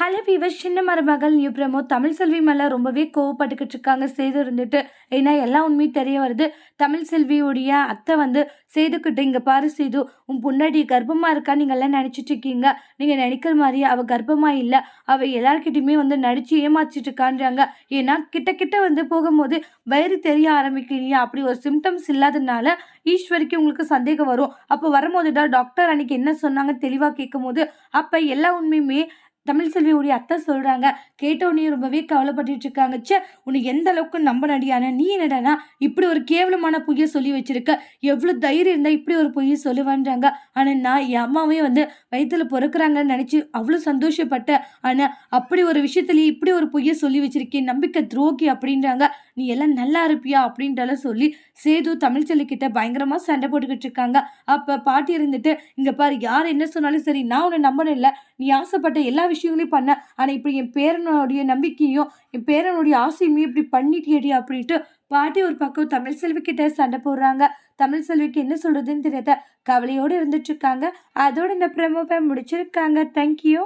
Hello viewer சின்ன மருமகள் new promo Tamil செல்வி மேலே ரொம்பவே கோவப்பட்டுக்கிட்டு இருக்காங்க. சேது இருந்துட்டு ஏன்னா எல்லா உண்மையும் தெரிய வருது. தமிழ் செல்வியுடைய அத்தை வந்து சேதுக்கிட்ட இங்கே பாரு சேது உன் பொண்டாட்டி கர்ப்பமாக இருக்கா? நீங்கள் எல்லாம் நினச்சிட்டு இருக்கீங்க. நீங்கள் நினைக்கிற மாதிரி அவள் கர்ப்பமாக இல்லை. அவள் எல்லார்கிட்டையுமே வந்து நடித்து ஏமாச்சிட்டு இருக்கான்றாங்க. ஏன்னா கிட்ட கிட்ட வந்து போகும்போது வயிறு தெரிய ஆரம்பிக்கிறீங்க அப்படி ஒரு சிம்டம்ஸ் இல்லாதனால ஈஸ்வரிக்கு உங்களுக்கு சந்தேகம் வரும். அப்போ வரும்போது தான் டாக்டர் அன்னைக்கு என்ன சொன்னாங்க தெளிவாக கேட்கும் போது அப்போ எல்லா உண்மையுமே தமிழ் செல்வியுடைய அத்தை சொல்கிறாங்க கேட்டவுடனே ரொம்பவே கவலைப்பட்டுட்டு இருக்காங்க ச்சே உனக்கு எந்த அளவுக்கு நம்ப நடியான நீ என்னடனா இப்படி ஒரு கேவலமான பொய்யை சொல்லி வச்சிருக்க. எவ்வளோ தைரியம் இருந்தால் இப்படி ஒரு பொய்யை சொல்லுவேன்றாங்க. ஆனால் நான் என் அம்மாவே வந்து வயிற்றுல பிறக்கிறாங்கன்னு நினச்சி அவ்வளோ சந்தோஷப்பட்டேன். ஆனால் அப்படி ஒரு விஷயத்துலேயே இப்படி ஒரு பொய்யை சொல்லி வச்சிருக்கேன் நம்பிக்கை துரோகி அப்படின்றாங்க. நீ எல்லாம் நல்லா இருப்பியா? அப்படின்றலாம் சொல்லி சேது தமிழ் கிட்ட பயங்கரமாக சண்டை போட்டுக்கிட்டு இருக்காங்க. அப்போ பாட்டி இருந்துட்டு இங்கே பாரு யார் என்ன சொன்னாலும் சரி நான் உன்னை நம்பணும் இல்லை நீ ஆசைப்பட்ட எல்லா விஷயங்களையும் பண்ண. ஆனால் இப்படி என் பேரனுடைய நம்பிக்கையும் என் பேரனுடைய ஆசையுமே இப்படி பண்ணிட்டியடி அப்படின்ட்டு பாட்டி ஒரு பக்கம் தமிழ் செல்வி கிட்ட சண்டை போடுறாங்க. தமிழ் செல்விக்கு என்ன சொல்றதுன்னு தெரியாத கவலையோடு இருந்துட்டு இருக்காங்க. அதோட இந்த பிரமோவை முடிச்சிருக்காங்க. தேங்க்யூ